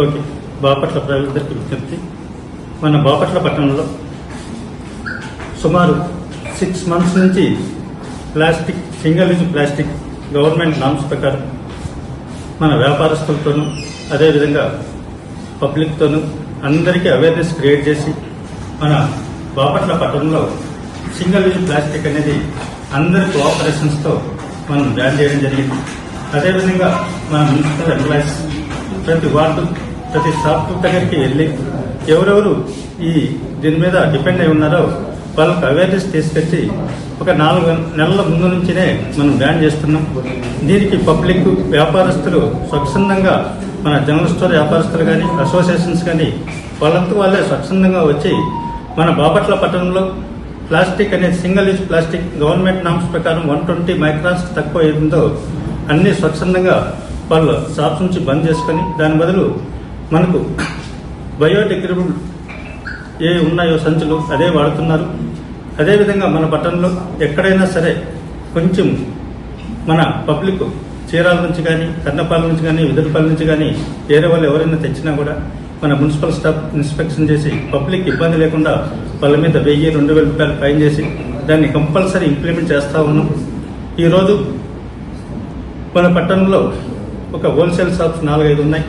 Okay. Bapatla ప్రజలందరికీ విజ్ఞప్తి. మన బాపట్ల పట్టణంలో సుమారు సిక్స్ మంత్స్ నుంచి plastic single use plastic government norms ప్రకారం మన వ్యాపారస్తులతోనూ అదేవిధంగా పబ్లిక్తోనూ అందరికీ అవేర్నెస్ క్రియేట్ చేసి మన బాపట్ల పట్టణంలో సింగిల్ యూజ్ ప్లాస్టిక్ అనేది అందరి కోఆపరేషన్స్తో మనం బ్యాన్ చేయడం జరిగింది. అదేవిధంగా మన మున్సిపల్ ఎంప్లాయీస్ ప్రతి వార్డు ప్రతి షాప్ దగ్గరికి వెళ్ళి ఎవరెవరు ఈ దీని మీద డిపెండ్ అయి ఉన్నారో వాళ్ళకు అవేర్నెస్ తీసుకొచ్చి ఒక నాలుగు నెలల ముందు నుంచినే మనం బ్యాన్ చేస్తున్నాం. దీనికి పబ్లిక్ వ్యాపారస్తులు స్వచ్ఛందంగా మన జనరల్ స్టోర్ వ్యాపారస్తులు కానీ అసోసియేషన్స్ కానీ వాళ్ళంతా వాళ్ళే స్వచ్ఛందంగా వచ్చి మన బాపట్ల పట్టణంలో ప్లాస్టిక్ అనేది single use plastic government norms ప్రకారం వన్ ట్వంటీ మైక్రాన్స్ తక్కువ అయ్యిందో అన్ని స్వచ్ఛందంగా వాళ్ళు షాప్స్ నుంచి బంద్ చేసుకొని దాని బదులు మనకు బయోడిగ్రేడబుల్ ఏ ఉన్నాయో సంచులు అదే వాడుతున్నారు. అదేవిధంగా మన పట్టణంలో ఎక్కడైనా సరే కొంచెం మన పబ్లిక్ చీరాల నుంచి కానీ కన్నపాల నుంచి కానీ విదురుపాల నుంచి కానీ వేరే వాళ్ళు ఎవరైనా తెచ్చినా కూడా మన మున్సిపల్ స్టాఫ్ ఇన్స్పెక్షన్ చేసి పబ్లిక్ ఇబ్బంది లేకుండా వాళ్ళ మీద వెయ్యి రెండు వేల రూపాయలు ఫైన్ చేసి దాన్ని కంపల్సరీ ఇంప్లిమెంట్ చేస్తూ ఉన్నాం. ఈరోజు మన పట్టణంలో ఒక హోల్సేల్ షాప్స్ నాలుగైదు ఉన్నాయి.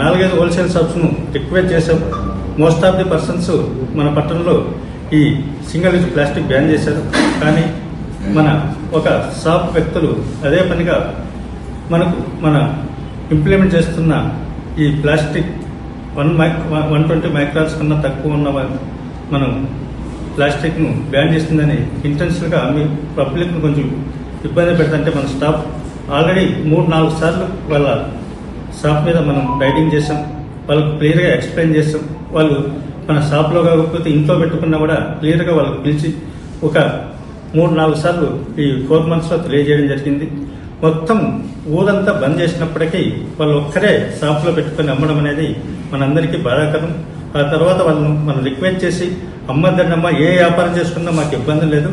నాలుగైదు హోల్సేల్ షాప్స్ను రిక్వెస్ట్ చేశాం మోస్ట్ ఆఫ్ ది పర్సన్స్ మన పట్టణంలో ఈ సింగిల్ యూజ్ ప్లాస్టిక్ బ్యాన్ చేశారు. కానీ మన ఒక షాప్ వ్యక్తులు అదే పనిగా మనకు మన ఇంప్లిమెంట్ చేస్తున్న ఈ plastic one mic one twenty microns కన్నా తక్కువ ఉన్న మనం ప్లాస్టిక్ను బ్యాన్ చేస్తుందని ఇంటెన్షన్గా మీ పబ్లిక్ను కొంచెం ఇబ్బంది పెడుతుంటే మన స్టాఫ్ ఆల్రెడీ మూడు నాలుగు సార్లు వాళ్ళ షాప్ మీద మనం రైడింగ్ చేసాం వాళ్ళకు క్లియర్గా ఎక్స్ప్లెయిన్ చేస్తాం. వాళ్ళు మన షాప్లో కాకపోతే ఇంట్లో పెట్టుకున్నా కూడా క్లియర్గా వాళ్ళకి పిలిచి ఒక మూడు నాలుగు సార్లు ఈ ఫోర్ మంత్స్లో తెలియజేయడం జరిగింది. మొత్తం ఊరంతా బంద్ చేసినప్పటికీ వాళ్ళు ఒక్కరే షాప్లో పెట్టుకొని అమ్మడం అనేది మనందరికీ బాధాకరం. ఆ తర్వాత వాళ్ళను మనం రిక్వెస్ట్ చేసి అమ్మద్దన్నమ్మ ఏ వ్యాపారం చేసుకున్నా మాకు ఇబ్బంది లేదు.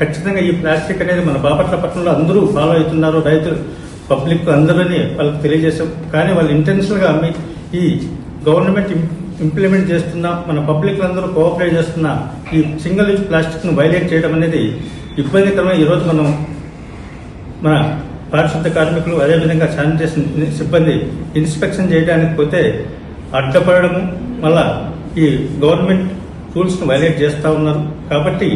ఖచ్చితంగా ఈ ప్లాస్టిక్ అనేది మన బాపట్ల పట్టణంలో అందరూ ఫాలో అవుతున్నారు రైతులు. పబ్లిక్ అందరూని వాళ్ళకి తెలియజేశాం కానీ వాళ్ళు ఇంటెన్షనల్గా మీ ఈ గవర్నమెంట్ ఇంప్లిమెంట్ చేస్తున్న మన పబ్లిక్ అందరూ కోఆపరేట్ చేస్తున్న ఈ సింగిల్ యూజ్ ప్లాస్టిక్ను వైలేట్ చేయడం అనేది ఇబ్బందికరమైన ఈరోజు మనం మన పారిశుద్ధ కార్మికులు అదేవిధంగా శానిటేషన్ సిబ్బంది ఇన్స్పెక్షన్ చేయడానికి పోతే అడ్డపడము మళ్ళా ఈ గవర్నమెంట్ రూల్స్ను వైలేట్ చేస్తూ ఉన్నారు. కాబట్టి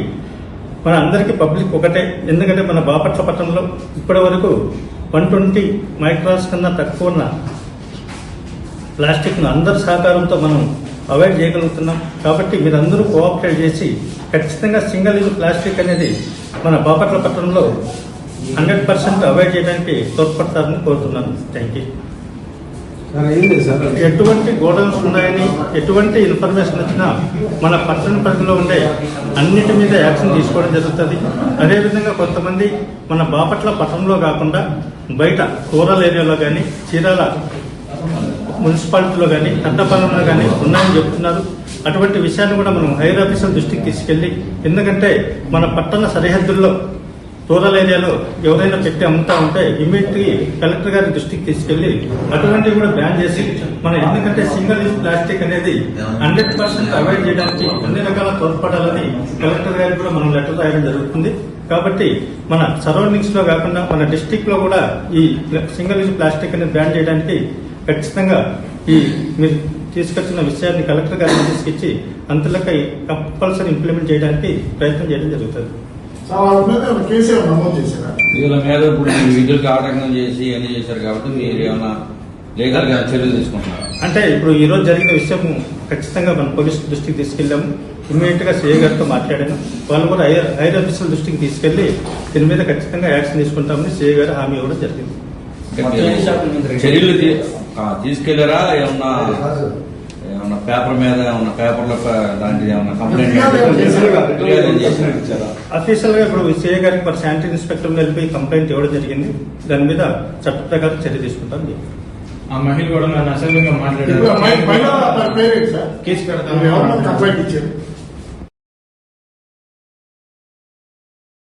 మన అందరికీ పబ్లిక్ ఒకటే. ఎందుకంటే మన బాపట్ల పట్టణంలో ఇప్పటి వరకు వన్ ట్వంటీ మైక్రాన్స్ కన్నా తక్కువ ఉన్న ప్లాస్టిక్ను అందరి సహకారంతో మనం అవాయిడ్ చేయగలుగుతున్నాం. కాబట్టి మీరందరూ కోఆపరేట్ చేసి ఖచ్చితంగా సింగిల్ యూజ్ ప్లాస్టిక్ అనేది మన బాపట్ల పట్టణంలో హండ్రెడ్ పర్సెంట్ అవాయిడ్ చేయడానికి తోడ్పడతారని కోరుతున్నాను. థ్యాంక్ యూ ఎటువంటి గోడౌన్స్ ఉన్నాయని ఎటువంటి ఇన్ఫర్మేషన్ వచ్చినా మన పట్టణ పరిధిలో ఉండే అన్నిటి మీద యాక్షన్ తీసుకోవడం జరుగుతుంది. అదేవిధంగా కొంతమంది మన బాపట్ల పట్టణంలో కాకుండా బయట రూరల్ ఏరియాలో కానీ చీరాల మున్సిపాలిటీలో కానీ కట్టపాలెంలో కానీ ఉన్నాయని చెప్తున్నారు. అటువంటి విషయాన్ని కూడా మనం హైర్ ఆఫీసర్ దృష్టికి తీసుకెళ్ళి ఎందుకంటే మన పట్టణ సరిహద్దుల్లో రూరల్ ఏరియాలో ఎవరైనా పెట్టి అమ్ముతా ఉంటే ఇమీడియట్ కలెక్టర్ గారి దృష్టికి తీసుకెళ్ళి అటువంటివి కూడా బ్యాన్ చేసి మన ఎందుకంటే సింగిల్ యూజ్ ప్లాస్టిక్ అనేది హండ్రెడ్ పర్సెంట్ అవాయిడ్ చేయడానికి అన్ని రకాల తోడ్పడాలని కలెక్టర్ గారికి కూడా మనం లెటర్ రాయడం జరుగుతుంది. కాబట్టి మన సరౌండింగ్స్లో కాకుండా మన డిస్టిక్లో కూడా ఈ సింగిల్ యూజ్ ప్లాస్టిక్ అనేది బ్యాన్ చేయడానికి ఖచ్చితంగా ఈ మీరు తీసుకొచ్చిన విషయాన్ని కలెక్టర్ గారికి తీసుకొచ్చి అంతలకై కంపల్సరీ ఇంప్లిమెంట్ చేయడానికి ప్రయత్నం చేయడం జరుగుతుంది. వాళ్ళ మీద ఏమైనా కేసు ఏమైనా నమోదు చేశారా. వీళ్ళ మీద ఇప్పుడు ఈ విధులకు ఆటంకం చేసి అన్ని చేశారు కాబట్టి మీరు ఏమైనా లీగల్గా చర్యలు తీసుకుంటున్నారు? అంటే ఇప్పుడు ఈ రోజు జరిగిన విషయం ఖచ్చితంగా మన పోలీస్ దృష్టికి తీసుకెళ్ళాము. ఇమ్మీడియట్గా సీఏ గారితో మాట్లాడాను. వాళ్ళు కూడా హైర్ హైర్ ఆఫీసర్ దృష్టికి తీసుకెళ్ళి దీని మీద ఖచ్చితంగా యాక్షన్ తీసుకుంటామని సీఏ గారు హామీ ఇవ్వడం జరిగింది. చర్యలు తీసుకెళ్ళారా ఏమన్నా పేపర్ మీద ఏమన్నా పేపర్లో లాంటిది ఏమన్నా కంప్లైంట్? అఫీషియల్గా ఇప్పుడు సీఏ గారికి మరి శానిటరీ ఇన్స్పెక్టర్ వెళ్ళి కంప్లైంట్ ఇవ్వడం జరిగింది. దాని మీద చట్ట ప్రకారం చర్య తీసుకుంటాం ఆ మహిళ కూడా నన్ను ఇప్పుడు మాట్లాడారు కేసు పెడతాను.